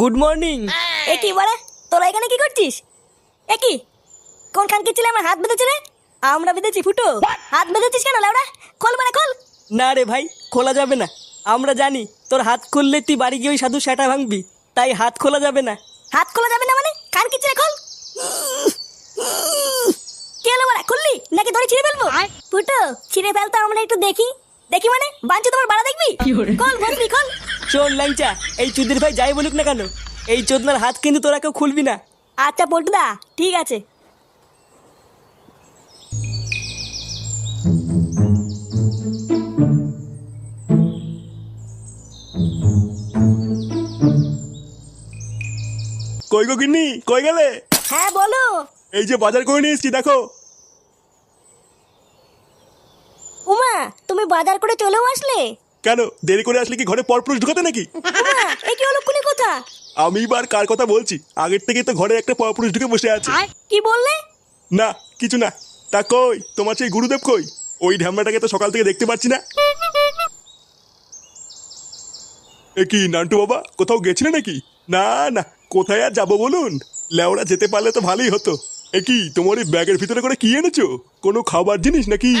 Good morning একি বলে? তোরা এখানে কি করছিস? একি কি? কোন খানকে ছিল? আমার হাত বেঁধেছে আমরা বেঁধেছি ফুটো। হাত বেঁধেছিস কেন লাউড়া খোল মানে খোল। না রে ভাই খোলা যাবে না। আমরা জানি তোর হাত খুললে তুই বাড়ি গিয়ে ওই সাধু সেটা ভাঙবি। তাই হাত খোলা যাবে না। হাত খোলা যাবে না মানে? খান কি ছিল? খোল। কে হলো বড়া খুললি? নাকি ধরে ছিঁড়ে ফেলব? ফুটো ছিঁড়ে ফেলতো আমরা একটু দেখি। দেখি মানে? বাঞ্চে তোমার বাড়া দেখবি? খোল বসবি খোল শোন ল্যাংচা এই চুদির ভাই যাই বলুক না কেন এই চোদনার হাত কিন্তু তোরা কেউ খুলবি না। আচ্ছা পল্টুদা ঠিক আছে। কই গো গিন্নি? কই গেলে? হ্যাঁ বলো। এই যে বাজার করে নিয়ে এসছি দেখো। তুমি বাজার করে চলেও আসলে? কেন? দেরি করে আসলে কি ঘরে পরপুরুষ ঢুকাতে নাকি? উমা এ কি হলো কোনি কথা? আমি বার কার কথা বলছি? আগের থেকে তো ঘরে একটা পরপুরুষ ঢুকে বসে আছে। কি বললে? না কিছু না। তা কই? তোমার সেই গুরুদেব কই? ওই ঢ্যামড়াটাকে তো সকাল থেকে দেখতে পাচ্ছি না। এ কি নান্টু বাবা? কোথাও গেছিলে নাকি? না না কোথায় আর যাব বলুন? লেওড়া যেতে পারলে তো ভালোই হতো। এ কি তোমার এই ব্যাগের ভিতরে করে কি এনেছো? কোনো খাবার জিনিস নাকি?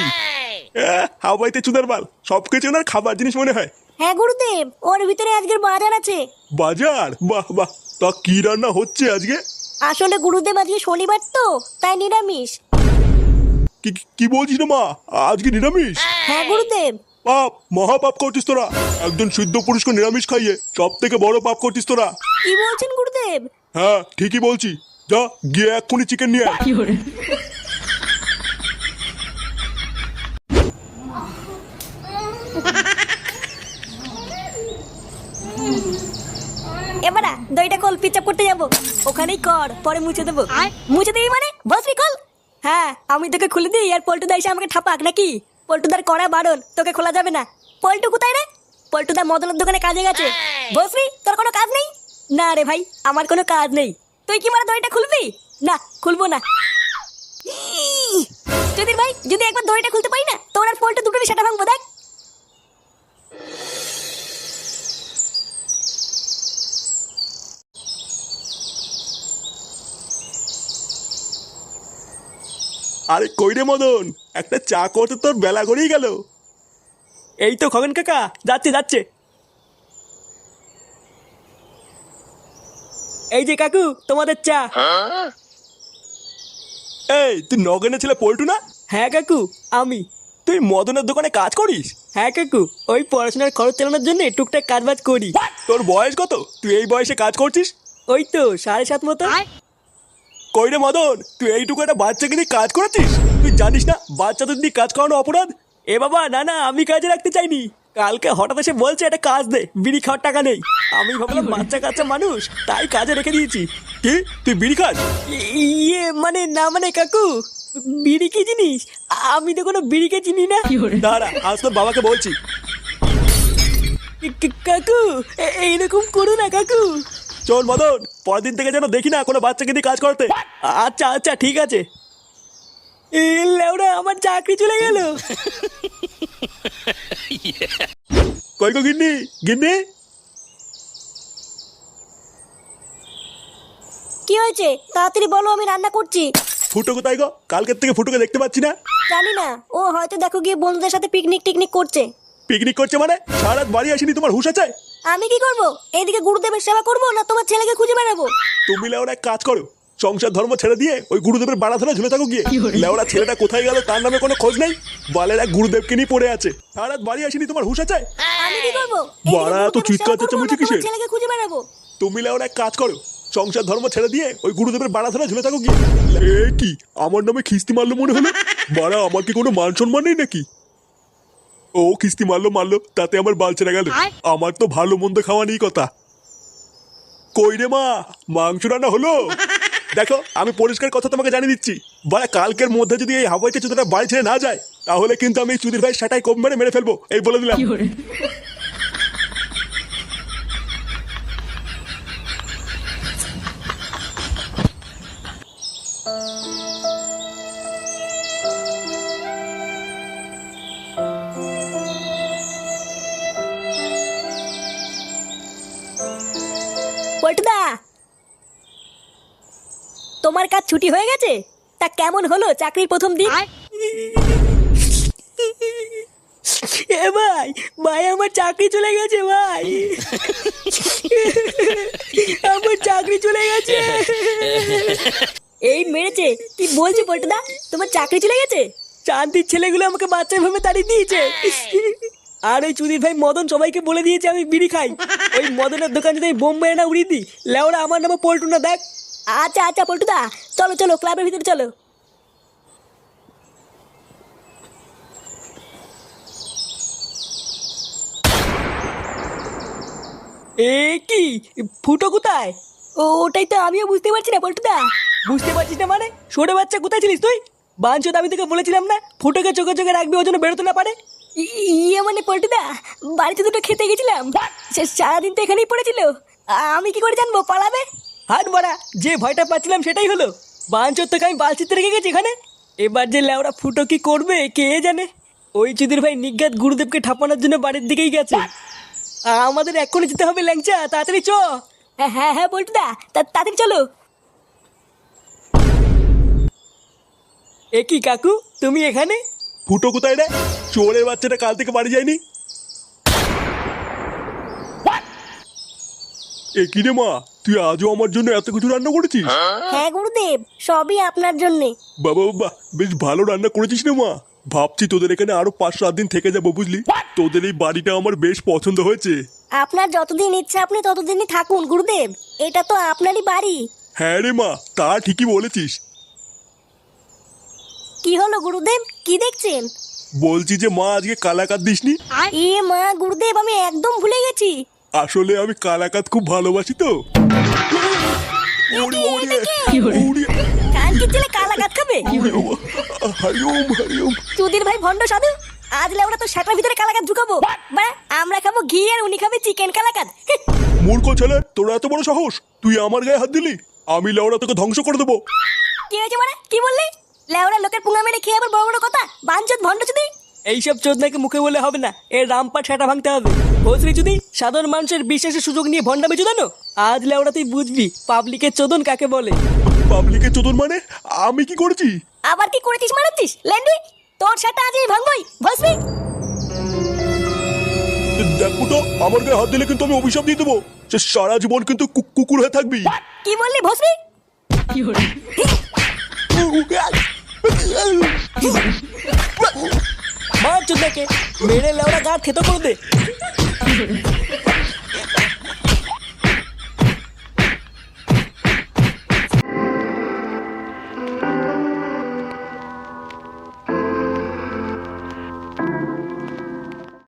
আহ, হাওয়াইতে চুদার বাল সব কিছু না খাবার জিনিস মনে হয়। হ্যাঁ গুরুদেব ওর ভিতরে আজকের বাজার আছে। বাজার? বাহ বাহ। তা কি রান্না হচ্ছে আজকে? আসলে গুরুদেব আজকে শনিবার তো তাই নিরামিষ। কি কি- বলছিস রে মা? আজকে নিরামিষ? হ্যাঁ গুরুদেব। পাপ মহাপাপ করছিস তোরা। একজন শুদ্ধ পুরুষকে নিরামিষ খাইয়ে সব থেকে বড় পাপ করছিস তোরা। কি বলছেন গুরুদেব? হ্যাঁ ঠিকই বলছি। যা গিয়ে এক্ষুনি চিকেন নিয়ে আয়। এবারা দইটা কল পিচাপ করতে যাব। ওখানেই কর পরে মুছে দেবো। মুছে দিই মানে? বসবি কল। হ্যাঁ আমি তোকে খুলে দিই আর পল্টুদা এসে আমাকে ঠাপাক নাকি? পল্টুদার করা বারণ তোকে খোলা যাবে না। পল্টু কোথায় রে? পল্টুদা মদনের দোকানে কাজে গেছে। বসবি তোর কোনো কাজ নেই? না রে ভাই আমার কোনো কাজ নেই। তুই কি মানে দইটা খুলবি? না খুলবো না। যদি ভাই যদি একবার দইটা খুলতে পারি না তোর আর পল্টু দুটোরই সেটা ভাঙবো দেখ। আরে কই রে মদন? একটা চা করতে তোর বেলা গড়িয়ে গেল। এই তো খগেন কাকা যাচ্ছে যাচ্ছে। এই যে কাকু তোমাদের চা। এই তুই নগেনে ছেলে পল্টু না? হ্যাঁ কাকু আমি। তুই মদনের দোকানে কাজ করিস? হ্যাঁ কাকু ওই পড়াশোনার খরচ চালানোর জন্য টুকটাক কাজ বাজ করি। তোর বয়স কত? তুই এই বয়সে কাজ করছিস? ওই তো সাড়ে সাত মতো। কই রে মদন? তুই এইটুকু একটা বাচ্চাকে নিয়ে কাজ করেছিস? তুই জানিস না বাচ্চাদের দিয়ে কাজ করানো অপরাধ? এ বাবা না না আমি কাজে রাখতে চাইনি। কালকে হঠাৎ এসে বলছে একটা কাজ দে বিড়ি খাওয়ার টাকা নেই। আমি ভাবলাম বাচ্চা কাচ্চা মানুষ তাই কাজে রেখে দিয়েছি। কি? তুই বিড়ি খাস? ইয়ে মানে না মানে কাকু বিড়ি কি জিনিস? আমি তো কোনো বিড়িকে চিনি না। দাঁড়া আজ তোর বাবাকে বলছি। কাকু এ- এইরকম করো না কাকু। চল মদন পরের দিন থেকে যেন দেখি না কোনো বাচ্চাকে দিয়ে কাজ করতে। আচ্ছা আচ্ছা ঠিক আছে। আমার চাকরি চলে গেল। কই গো গিন্নি? গিন্নি? কি হয়েছে? তাড়াতাড়ি বলো আমি রান্না করছি। ফুটো কোথায় গো? কালকের থেকে ফুটোকে দেখতে পাচ্ছি না। জানি না। ও হয়তো দেখো গিয়ে বন্ধুদের সাথে পিকনিক টিকনিক করছে। পিকনিক করছে মানে? সারা রাত বাড়ি আসেনি তোমার হুশ আছে? আমি কি করব? এইদিকে গুরুদেবের সেবা করব না তোমার ছেলেকে খুঁজে বেড়াবো? তুমি লেওরা এক কাজ করো। সংসার ধর্ম ছেড়ে দিয়ে ওই গুরুদেবের বাড়া ধরে ঝুলে থাকো গিয়ে। লেওরা ছেলেটা কোথায় গেল তার নামে কোনো খোঁজ নেই? বালের এক গুরুদেবকে নিয়ে পড়ে আছে। সারা রাত বাড়ি আসেনি তোমার হুশ আছে? আমি কি করব? বাড়া, এত চিৎকার চেঁচামেচি কিসের? ছেলেকে খুঁজে বেড়াবো? তুমি লেওরা এক কাজ করো। সংসার ধর্ম ছেড়ে দিয়ে ওই গুরুদেবের বাড়া ধরে ঝুলে থাকো গিয়ে। এ কি? আমার নামে খিস্তি মারলো মনে হলো? বাড়া আমার কি কোনো মান সম্মান নেই নাকি? ও কিস্তি মারলো মারলো তাতে আমার বাল ছেড়ে গেল। আমার তো ভালো মন্দ খাওয়া নেই কথা। কই রে মা মাংস রান্না হলো? দেখো আমি পরিষ্কার কথা তোমাকে জানিয়ে দিচ্ছি। বাড়া কালকের মধ্যে যদি এই হাওয়াইতে চুদাটা বাড়ি ছেড়ে না যায় তাহলে কিন্তু আমি চুদির ভাই সেটাই কম মেরে মেরে ফেলব এই বলে দিলাম। পল্টদা তোমার কাজ ছুটি হয়ে গেছে? তা কেমন হলো চাকরির প্রথম দিন? এ ভাই ভাই আমার চাকরি চলে গেছে ভাই। আমার চাকরি চলে গেছে। এই মেরেছে কি বলছো পল্টদা তোমার চাকরি চলে গেছে? চাঁদির ছেলেগুলো আমাকে বাচ্চা ভাবে তাড়িয়ে দিয়েছে। আর ওই চুদির ভাই মদন সবাইকে বলে দিয়েছে আমি বিড়ি খাই। ওই মদনের দোকান যদি বোম মেরে না উড়িয়ে দিই। লেওরা আমার নামে পল্টু না দেখ। আচ্ছা আচ্ছা পল্টুদা চলো চলো ক্লাবের ভিতরে চলো। এ কি? ফুটো কোথায়? ও ওটাই তো আমিও বুঝতে পারছি না পল্টুদা। বুঝতে পারছিস না মানে? সরে বাচ্চা কোথায় ছিলিস তুই? বাঞ্চত আমি তোকে বলেছিলাম না ফুটোকে চোখে চোখে রাখবি ও যেন বেরোতে না পারে। ইয়ে মানে পল্টুদা বাড়িতে দুটো খেতে গেছিলাম। সে সারাদিন তো এখানেই পড়েছিল। আমি কি করে জানব পালাবে? হাট বাড়া যে ভয়টা পাচ্ছিলাম সেটাই হলো। বাঞ্চর তোকে আমি বালচিতে রেখে গেছি এখানে। এবার যে লেওরা ফুটো কি করবে কে জানে? ওই চুদির ভাই নিজ্ঞাত গুরুদেবকে ঠাপানোর জন্য বাড়ির দিকেই গেছে। আমাদের এক্ষুনি যেতে হবে ল্যাংচা তাড়াতাড়ি চ। হ্যাঁ হ্যাঁ হ্যাঁ পল্টুদা তা তাড়াতাড়ি চলো। এ কি কাকু তুমি এখানে? ফুটো কোথায় রে? চোরের বাচ্চাটা কাল থেকে বাড়ি যায়নি? এ কি রে মা? তুই আজও আমার জন্য এত কিছু রান্না করেছিস? হ্যাঁ গুরুদেব সবই আপনার জন্যে। বাবা বাবা বেশ ভালো রান্না করেছিস রে মা। ভাবছি তোদের এখানে আরও পাঁচ সাত দিন থেকে যাব বুঝলি? তোদের এই বাড়িটা আমার বেশ পছন্দ হয়েছে। আপনার যতদিন ইচ্ছা আপনি ততদিনই থাকুন গুরুদেব। এটা তো আপনারই বাড়ি। হ্যাঁ রে মা তা ঠিকই বলেছিস। কি হলো গুরুদেব? কি দেখছেন? বলছি যে মা আজকে কালাকাত দিসনি? এ মা গুরুদেব আমি একদম ভুলে গেছি। আসলে আমি কালাকাত খুব ভালোবাসি তো। ওরে, ওরে, ওরে, ছেলে কালা খাবে? চুদির ভাই ভন্ড সাধু আজ লেওরা তো সেটার ভিতরে কালাকাত ঢুকাবো। বা আমরা খাব ঘি আর উনি খাবে চিকেন কালাকাত মূর্খ ছেলে তোর এত বড় সাহস? তুই আমার গায়ে হাত দিলি? আমি লেওড়া তোকে ধ্বংস করে দেবো। কি হয়েছে মানে কি বললি? লেওরা লোকের পুঙ্গা মেরে খেয়ে আবার বড় বড় কথা? বাঞ্চত ভন্ড চুদি এইসব চোদনাকে মুখে বলে হবে না। এর রামপাট সেটা ভাঙতে হবে। ভোসরি যদি সাধারণ মানুষের বিশ্বাসের সুযোগ নিয়ে ভণ্ডামি চোদানো? আজ লেওড়া তুই বুঝবি পাবলিকের চোদন কাকে বলে। পাবলিকের চোদন মানে? আমি কি করেছি? আবার কি করেছিস মারাচ্ছিস? ল্যান্ডি তোর সেটা আজই ভাঙবই ভসবি দেখ ফুটো আমার গায়ে হাত দিলে কিন্তু আমি অভিশাপ দিয়ে দেবো। সে সারা জীবন কিন্তু কু- কুকুর হয়ে থাকবি। কি বললি ভসবি মার চোদনাকে মেরে লেওড়া গা থেতো করে দে।